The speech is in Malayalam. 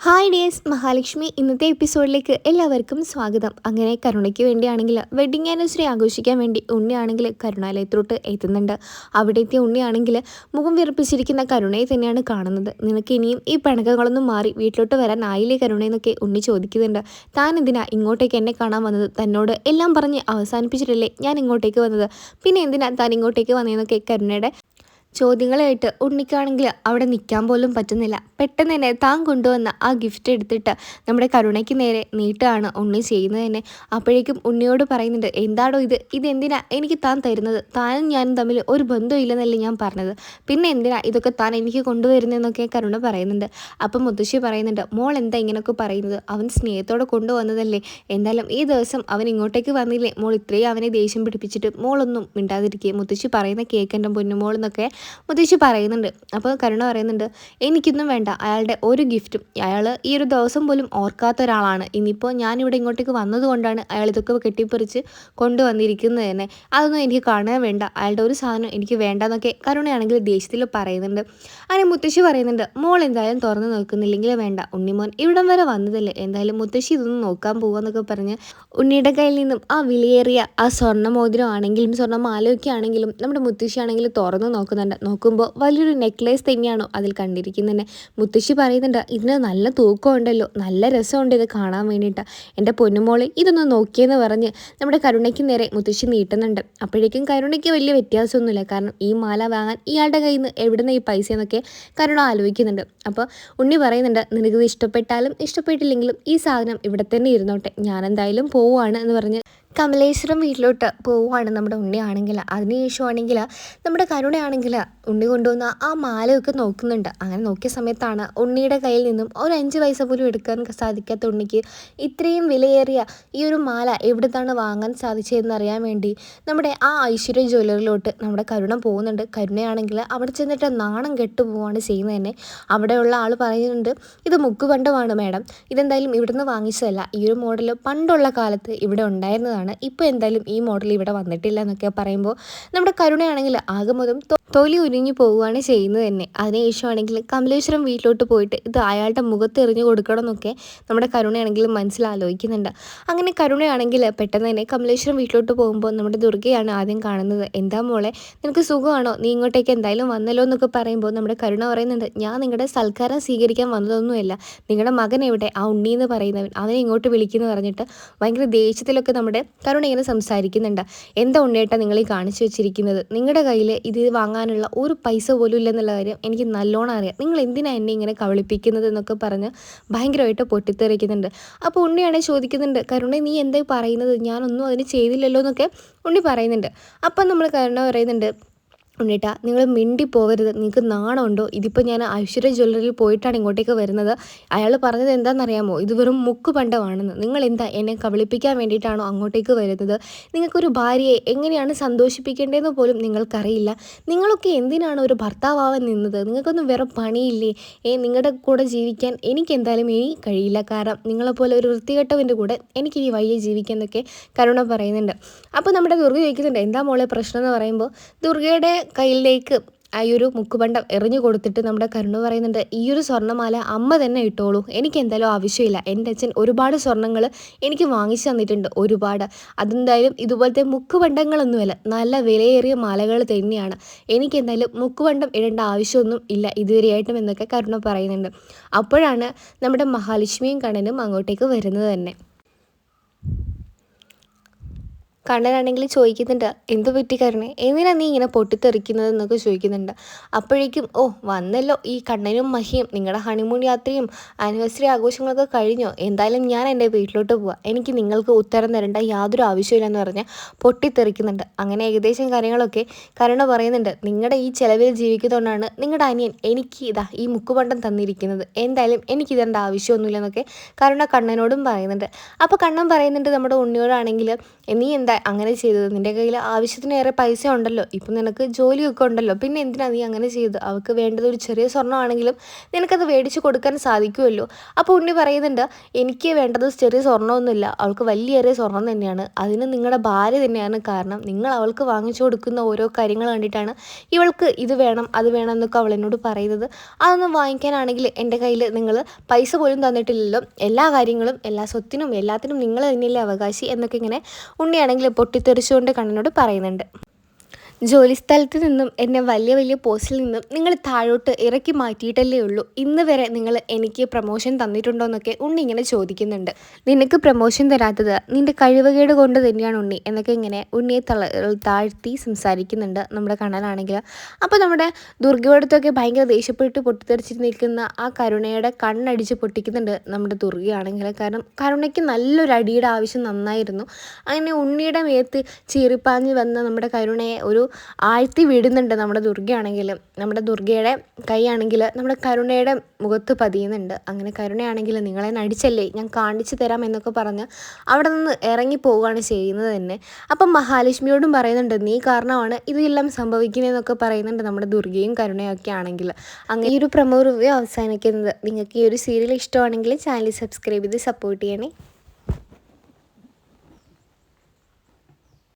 Hi days Mahalakshmi. ഇന്നത്തെ എപ്പിസോഡിലേക്ക് എല്ലാവർക്കും സ്വാഗതം. അങ്ങനെ കരുണയ്ക്ക് വേണ്ടിയാണെങ്കിൽ വെഡിങ് ആനിവേഴ്സറി ആഘോഷിക്കാൻ വേണ്ടി ഉണ്ണിയാണെങ്കിൽ കരുണാലയത്തോട്ട് എത്തുന്നുണ്ട്. അവിടെ എത്തിയ ഉണ്ണിയാണെങ്കിൽ മുഖം വിറപ്പിച്ചിരിക്കുന്ന കരുണയെ തന്നെയാണ് കാണുന്നത്. നിനക്ക് ഇനിയും ഈ പിണക്കങ്ങളൊന്നും മാറി വീട്ടിലോട്ട് വരാൻ ആയില്ലേ കരുണയെന്നൊക്കെ ഉണ്ണി ചോദിക്കുന്നുണ്ട്. താൻ എന്തിനാ ഇങ്ങോട്ടേക്ക് എന്നെ കാണാൻ വന്നത്? തന്നോട് എല്ലാം പറഞ്ഞ് അവസാനിപ്പിച്ചിട്ടല്ലേ ഞാൻ ഇങ്ങോട്ടേക്ക് വന്നത്? പിന്നെ എന്തിനാ താൻ ഇങ്ങോട്ടേക്ക് വന്നതെന്നൊക്കെ കരുണയുടെ ചോദ്യങ്ങളായിട്ട് ഉണ്ണിക്കാണെങ്കിൽ അവിടെ നിൽക്കാൻ പോലും പറ്റുന്നില്ല. പെട്ടെന്ന് തന്നെ താൻ കൊണ്ടുവന്ന ആ ഗിഫ്റ്റ് എടുത്തിട്ട് നമ്മുടെ കരുണയ്ക്ക് നേരെ നീട്ടാണ് ഉണ്ണി ചെയ്യുന്നത് തന്നെ. അപ്പോഴേക്കും ഉണ്ണിയോട് പറയുന്നുണ്ട് എന്താണോ ഇത്? ഇതെന്തിനാ എനിക്ക് താൻ തരുന്നത്? താനും ഞാനും തമ്മിൽ ഒരു ബന്ധമില്ലെന്നല്ലേ ഞാൻ പറഞ്ഞത്. പിന്നെ എന്തിനാ ഇതൊക്കെ താൻ എനിക്ക് കൊണ്ടുവരുന്നതെന്നൊക്കെ കരുണ പറയുന്നുണ്ട്. അപ്പം മുത്തശ്ശി പറയുന്നുണ്ട് മോൾ എന്താ ഇങ്ങനെയൊക്കെ പറയുന്നത്? അവൻ സ്നേഹത്തോടെ കൊണ്ടുവന്നതല്ലേ. എന്തായാലും ഈ ദിവസം അവൻ ഇങ്ങോട്ടേക്ക് വന്നില്ലേ? മോൾ ഇത്രയും അവനെ ദേഷ്യം പിടിപ്പിച്ചിട്ട് മോളൊന്നും മിണ്ടാതിരിക്കുക മുത്തശ്ശി പറയുന്ന കേൾക്കേണ്ട പൊന്നുമോൾ എന്നൊക്കെ മുത്തശ്ശി പറയുന്നുണ്ട്. അപ്പോൾ കരുണ പറയുന്നുണ്ട് എനിക്കൊന്നും വേണ്ട. അയാളുടെ ഒരു ഗിഫ്റ്റും. അയാൾ ഈ ഒരു ദിവസം പോലും ഓർക്കാത്ത ഒരാളാണ്. ഇനിയിപ്പോൾ ഞാനിവിടെ ഇങ്ങോട്ടേക്ക് വന്നതുകൊണ്ടാണ് അയാൾ ഇതൊക്കെ കെട്ടിപ്പറിച്ച് കൊണ്ടുവന്നിരിക്കുന്നത് തന്നെ. അതൊന്നും എനിക്ക് കാണാൻ വേണ്ട. അയാളുടെ ഒരു സാധനം എനിക്ക് വേണ്ടെന്നൊക്കെ കരുണയാണെങ്കിൽ ദേഷ്യത്തിൽ പറയുന്നുണ്ട്. അങ്ങനെ മുത്തശ്ശി പറയുന്നുണ്ട് മോൾ എന്തായാലും തുറന്നു നോക്കുന്നില്ലെങ്കിൽ വേണ്ട. ഉണ്ണിമോൻ ഇവിടം വരെ വന്നതല്ലേ. എന്തായാലും മുത്തശ്ശി ഇതൊന്നും നോക്കാൻ പോകുമെന്നൊക്കെ പറഞ്ഞ് ഉണ്ണിയുടെ കയ്യിൽ നിന്നും ആ വിലയേറിയ ആ സ്വർണ മോതിരം ആണെങ്കിലും സ്വർണ മാലയൊക്കെ ആണെങ്കിലും നമ്മുടെ മുത്തശ്ശി ആണെങ്കിലും തുറന്നു നോക്കുന്നുണ്ട്. നോക്കുമ്പോൾ വലിയൊരു നെക്ലേസ് തന്നെയാണോ അതിൽ കണ്ടിരിക്കുന്നത് മുത്തശ്ശി പറയുന്നുണ്ട് ഇതിന് നല്ല തൂക്കമുണ്ടല്ലോ നല്ല രസമുണ്ട് ഇത് കാണാൻ വേണ്ടിയിട്ട്. എന്റെ പൊന്നുമോളെ ഇതൊന്ന് നോക്കിയെന്ന് പറഞ്ഞ് നമ്മുടെ കരുണയ്ക്ക് നേരെ മുത്തശ്ശി നീട്ടുന്നുണ്ട്. അപ്പോഴേക്കും കരുണയ്ക്ക് വലിയ വ്യത്യാസമൊന്നുമില്ല. കാരണം ഈ മാല വാങ്ങാൻ ഇയാളുടെ കയ്യിൽ നിന്ന് എവിടുന്ന ഈ പൈസ എന്നൊക്കെ കരുണ ആലോചിക്കുന്നുണ്ട്. അപ്പോൾ ഉണ്ണി പറയുന്നുണ്ട് നിനക്കിത് ഇഷ്ടപ്പെട്ടാലും ഇഷ്ടപ്പെട്ടില്ലെങ്കിലും ഈ സാധനം ഇവിടെ തന്നെ ഇരുന്നോട്ടെ. ഞാൻ എന്തായാലും പോവുകയാണ് എന്ന് പറഞ്ഞ് കമലേശ്വരം വീട്ടിലോട്ട് പോവുകയാണ് നമ്മുടെ ഉണ്ണിയാണെങ്കിൽ. അതിനുശേഷമാണെങ്കിൽ നമ്മുടെ കരുണയാണെങ്കിൽ ഉണ്ണി കൊണ്ടുവന്ന ആ മാലയൊക്കെ നോക്കുന്നുണ്ട്. അങ്ങനെ നോക്കിയ സമയത്താണ് ഉണ്ണിയുടെ കയ്യിൽ നിന്നും ഒരു അഞ്ച് പൈസ പോലും എടുക്കാൻ സാധിക്കാത്ത ഉണ്ണിക്ക് ഇത്രയും വിലയേറിയ ഈ ഒരു മാല എവിടുന്നാണ് വാങ്ങാൻ സാധിച്ചതെന്ന് അറിയാൻ വേണ്ടി നമ്മുടെ ആ ഐശ്വര്യ ജ്വല്ലറിലോട്ട് നമ്മുടെ കരുണ പോകുന്നുണ്ട്. കരുണയാണെങ്കിൽ അവിടെ ചെന്നിട്ട് നാണം കെട്ടു പോവാണ് ചെയ്യുന്നത് തന്നെ. അവിടെയുള്ള ആൾ പറയുന്നുണ്ട് ഇത് മുക്കുപണ്ടമാണ് മാഡം. ഇതെന്തായാലും ഇവിടുന്ന് വാങ്ങിച്ചതല്ല. ഈ ഒരു മോഡൽ പണ്ടുള്ള കാലത്ത് ഇവിടെ ഉണ്ടായിരുന്നതാണ്. ഇപ്പോൾ എന്തായാലും ഈ മോഡൽ ഇവിടെ വന്നിട്ടില്ല എന്നൊക്കെ പറയുമ്പോൾ നമ്മുടെ കരുണയാണെങ്കിൽ ആകെ മുതലും തൊലി ഉരിഞ്ഞു പോവുകയാണ് ചെയ്യുന്നത് തന്നെ. അതിനുശേഷമാണെങ്കിൽ കമലേശ്വരം വീട്ടിലോട്ട് പോയിട്ട് ഇത് അയാളുടെ മുഖത്ത് എറിഞ്ഞു കൊടുക്കണം എന്നൊക്കെ നമ്മുടെ കരുണയാണെങ്കിൽ മനസ്സിലാലോചിക്കുന്നുണ്ട്. അങ്ങനെ കരുണയാണെങ്കിൽ പെട്ടെന്ന് തന്നെ കമലേശ്വരം വീട്ടിലോട്ട് പോകുമ്പോൾ നമ്മുടെ ദുർഗയാണ് ആദ്യം കാണുന്നത്. എന്താ മോളെ നിനക്ക് സുഖമാണോ? നീ ഇങ്ങോട്ടേക്ക് എന്തായാലും വന്നല്ലോ എന്നൊക്കെ പറയുമ്പോൾ നമ്മുടെ കരുണ പറയുന്നുണ്ട് ഞാൻ നിങ്ങളുടെ സൽക്കാരം സ്വീകരിക്കാൻ വന്നതൊന്നുമല്ല. നിങ്ങളുടെ മകൻ എവിടെ? ആ ഉണ്ണി എന്ന് പറയുന്നവൻ. അവനെ ഇങ്ങോട്ട് വിളിക്കുന്നു പറഞ്ഞിട്ട് ഭയങ്കര ദേഷ്യത്തിലൊക്കെ നമ്മുടെ കരുണ ഇങ്ങനെ സംസാരിക്കുന്നുണ്ട്. എന്താ ഉണ്ണേട്ടാ നിങ്ങൾ ഈ കാണിച്ചു വെച്ചിരിക്കുന്നത്? നിങ്ങളുടെ കയ്യിൽ ഇത് വാങ്ങാനുള്ള ഒരു പൈസ പോലും ഇല്ലെന്നുള്ള കാര്യം എനിക്ക് നല്ലോണം അറിയാം. നിങ്ങൾ എന്തിനാ എന്നെ ഇങ്ങനെ കവളിപ്പിക്കുന്നത് എന്നൊക്കെ പറഞ്ഞ് ഭയങ്കരമായിട്ട് പൊട്ടിത്തെറിക്കുന്നുണ്ട്. അപ്പോൾ ഉണ്ണിയാണെങ്കിൽ ചോദിക്കുന്നുണ്ട് കരുണ നീ എന്തായി പറയുന്നത്? ഞാനൊന്നും അതിന് ചെയ്തില്ലല്ലോ എന്നൊക്കെ ഉണ്ണി പറയുന്നുണ്ട്. അപ്പം നമ്മൾ കരുണ പറയുന്നുണ്ട് ഉണ്ണിട്ടാ നിങ്ങൾ മിണ്ടി പോകരുത് നിങ്ങൾക്ക് നാണമുണ്ടോ? ഇതിപ്പോൾ ഞാൻ ഐശ്വര്യ ജ്വല്ലറിയിൽ പോയിട്ടാണ് ഇങ്ങോട്ടേക്ക് വരുന്നത്. അയാൾ പറഞ്ഞത് എന്താണെന്നറിയാമോ? ഇത് വെറും മുക്ക് പണ്ടമാണെന്ന്. നിങ്ങൾ എന്താ എന്നെ കബളിപ്പിക്കാൻ വേണ്ടിയിട്ടാണോ അങ്ങോട്ടേക്ക് വരുന്നത്? നിങ്ങൾക്കൊരു ഭാര്യയെ എങ്ങനെയാണ് സന്തോഷിപ്പിക്കേണ്ടതെന്ന് പോലും നിങ്ങൾക്കറിയില്ല. നിങ്ങളൊക്കെ എന്തിനാണ് ഒരു ഭർത്താവാൻ നിന്നത്? നിങ്ങൾക്കൊന്നും വേറെ പണിയില്ലേ? ഏ നിങ്ങളുടെ കൂടെ ജീവിക്കാൻ എനിക്ക് എന്തായാലും ഇനി കഴിയില്ല. കാരണം നിങ്ങളെപ്പോലെ ഒരു വൃത്തികെട്ടവന്റെ കൂടെ എനിക്കിനി വയ്യ ജീവിക്കാന്നൊക്കെ കരുണ പറയുന്നുണ്ട്. അപ്പോൾ നമ്മുടെ ദുർഗ ചോദിക്കുന്നുണ്ട് എന്താ മോളെ പ്രശ്നം? എന്ന് പറയുമ്പോൾ ദുർഗയുടെ കയ്യിലേക്ക് ആ ഒരു മുക്കുപണ്ടം എറിഞ്ഞു കൊടുത്തിട്ട് നമ്മുടെ കരുണ് പറയുന്നുണ്ട് ഈ ഒരു സ്വർണമാല അമ്മ തന്നെ ഇട്ടോളൂ. എനിക്ക് എന്തായാലും ആവശ്യമില്ല. എന്റെ അച്ഛൻ ഒരുപാട് സ്വർണങ്ങൾ എനിക്ക് വാങ്ങിച്ചു തന്നിട്ടുണ്ട് ഒരുപാട്. അതെന്തായാലും ഇതുപോലത്തെ മുക്കുപണ്ടങ്ങളൊന്നുമല്ല നല്ല വിലയേറിയ മാലകൾ തന്നെയാണ്. എനിക്ക് എന്തായാലും മുക്കുപണ്ടം ഇടേണ്ട ആവശ്യമൊന്നും ഇല്ല ഇതുവരെയായിട്ടും എന്നൊക്കെ കരുണ പറയുന്നുണ്ട്. അപ്പോഴാണ് നമ്മുടെ മഹാലക്ഷ്മിയും കണ്ണനും അങ്ങോട്ടേക്ക് വരുന്നത് തന്നെ. കണ്ണനാണെങ്കിൽ ചോദിക്കുന്നുണ്ട് എന്ത് പറ്റി കരണേ? എന്തിനാ നീ ഇങ്ങനെ പൊട്ടിത്തെറിക്കുന്നത്? എന്നൊക്കെ ചോദിക്കുന്നുണ്ട്. അപ്പോഴേക്കും ഓ വന്നല്ലോ ഈ കണ്ണനും മഹിയും. നിങ്ങളുടെ ഹണിമൂൺ യാത്രയും ആനിവേഴ്സറി ആഘോഷങ്ങളൊക്കെ കഴിഞ്ഞോ? എന്തായാലും ഞാൻ എന്റെ വീട്ടിലോട്ട് പോവാം. എനിക്ക് നിങ്ങൾക്ക് ഉത്തരം തരേണ്ട യാതൊരു ആവശ്യമില്ല എന്ന് പറഞ്ഞ് പൊട്ടിത്തെറിക്കുന്നുണ്ട്. അങ്ങനെ ഏകദേശം കാര്യങ്ങളൊക്കെ കരുണ പറയുന്നുണ്ട്. നിങ്ങളുടെ ഈ ചിലവിൽ ജീവിക്കുന്നതുകൊണ്ടാണ് നിങ്ങളുടെ അനിയൻ എനിക്ക് ഇതാ ഈ മുക്കുപണ്ടം തന്നിരിക്കുന്നത്. എന്തായാലും എനിക്ക് ഇതേണ്ട ആവശ്യമൊന്നുമില്ലെന്നൊക്കെ കരുണ കണ്ണനോടും പറയുന്നുണ്ട്. അപ്പോൾ കണ്ണൻ പറയുന്നുണ്ട് നമ്മുടെ ഉണ്ണിയോടാണെങ്കിൽ നീ എന്താ അങ്ങനെ ചെയ്തത്. നിന്റെ കയ്യിൽ ആവശ്യത്തിനേറെ പൈസ ഉണ്ടല്ലോ. ഇപ്പം നിനക്ക് ജോലിയൊക്കെ ഉണ്ടല്ലോ. പിന്നെ എന്തിനാണ് നീ അങ്ങനെ ചെയ്തത്? അവൾക്ക് വേണ്ടത് ഒരു ചെറിയ സ്വർണമാണെങ്കിലും നിനക്കത് മേടിച്ച് കൊടുക്കാൻ സാധിക്കുമല്ലോ. അപ്പോൾ ഉണ്ണി പറയുന്നുണ്ട് എനിക്ക് വേണ്ടത് ചെറിയ സ്വർണമൊന്നുമില്ല. അവൾക്ക് വലിയേറിയ സ്വർണം തന്നെയാണ്. അതിന് നിങ്ങളുടെ ഭാര്യ തന്നെയാണ് കാരണം നിങ്ങൾ അവൾക്ക് വാങ്ങിച്ചു കൊടുക്കുന്ന ഓരോ കാര്യങ്ങൾ കണ്ടിട്ടാണ് ഇവൾക്ക് ഇത് വേണം അത് വേണം എന്നൊക്കെ അവൾ എന്നോട് പറയുന്നത്. അതൊന്നും വാങ്ങിക്കാനാണെങ്കിൽ എന്റെ കയ്യിൽ നിങ്ങൾ പൈസ പോലും തന്നിട്ടില്ലല്ലോ. എല്ലാ കാര്യങ്ങളും എല്ലാ സ്വത്തിനും എല്ലാത്തിനും നിങ്ങൾ തന്നെയല്ലേ അവകാശി എന്നൊക്കെ ഇങ്ങനെ ഉണ്ണിയാണെങ്കിൽ പൊട്ടിത്തെറിച്ചുകൊണ്ട് കണ്ണനോട് പറയുന്നുണ്ട്. ജോലിസ്ഥലത്ത് നിന്നും എന്നെ വലിയ വലിയ പോസ്റ്റിൽ നിന്നും നിങ്ങൾ താഴോട്ട് ഇറക്കി മാറ്റിയിട്ടല്ലേ ഉള്ളൂ. ഇന്ന് വരെ നിങ്ങൾ എനിക്ക് പ്രൊമോഷൻ തന്നിട്ടുണ്ടോ എന്നൊക്കെ ഉണ്ണി ഇങ്ങനെ ചോദിക്കുന്നുണ്ട്. നിനക്ക് പ്രൊമോഷൻ തരാത്തത് നിന്റെ കഴിവുകേട് കൊണ്ട് തന്നെയാണ് ഉണ്ണി എന്നൊക്കെ ഇങ്ങനെ ഉണ്ണിയെ തള താഴ്ത്തി സംസാരിക്കുന്നുണ്ട് നമ്മുടെ കണ്ണനാണെങ്കിൽ. അപ്പോൾ നമ്മുടെ ദുർഗയോടത്തൊക്കെ ഭയങ്കര ദേഷ്യപ്പെട്ട് പൊട്ടിത്തെറിച്ചിട്ട് നിൽക്കുന്ന ആ കരുണയുടെ കണ്ണടിച്ച് പൊട്ടിക്കുന്നുണ്ട് നമ്മുടെ ദുർഗയാണെങ്കിൽ. കാരണം കരുണയ്ക്ക് നല്ലൊരു അടിയുടെ ആവശ്യം നന്നായിരുന്നു. അങ്ങനെ ഉണ്ണിയുടെ മേത്ത് ചീറിപ്പാഞ്ഞ് വന്ന നമ്മുടെ കരുണയെ ഒരു ആഴ്ത്തി വിടുന്നുണ്ട് നമ്മുടെ ദുർഗയാണെങ്കിൽ നമ്മുടെ ദുർഗയുടെ കൈയാണെങ്കിൽ നമ്മുടെ കരുണയുടെ മുഖത്ത് പതിയുന്നുണ്ട്. അങ്ങനെ കരുണയാണെങ്കിൽ നിങ്ങളെ നടിച്ചല്ലേ ഞാൻ കാണിച്ചു തരാം എന്നൊക്കെ പറഞ്ഞ് അവിടെ നിന്ന് ഇറങ്ങി പോവുകയാണ് ചെയ്യുന്നത് തന്നെ. അപ്പം മഹാലക്ഷ്മിയോടും പറയുന്നുണ്ട് നീ കാരണമാണ് ഇതെല്ലാം സംഭവിക്കുന്നതെന്നൊക്കെ പറയുന്നുണ്ട് നമ്മുടെ ദുർഗയും കരുണയൊക്കെ ആണെങ്കിൽ അങ്ങനെ ഈ ഒരു പ്രമോ റിവ്യൂ അവസാനിക്കുന്നത്. നിങ്ങൾക്ക് ഈ ഒരു സീരിയൽ ഇഷ്ടമാണെങ്കിൽ ചാനൽ സബ്സ്ക്രൈബ് ചെയ്ത് സപ്പോർട്ട് ചെയ്യണേ.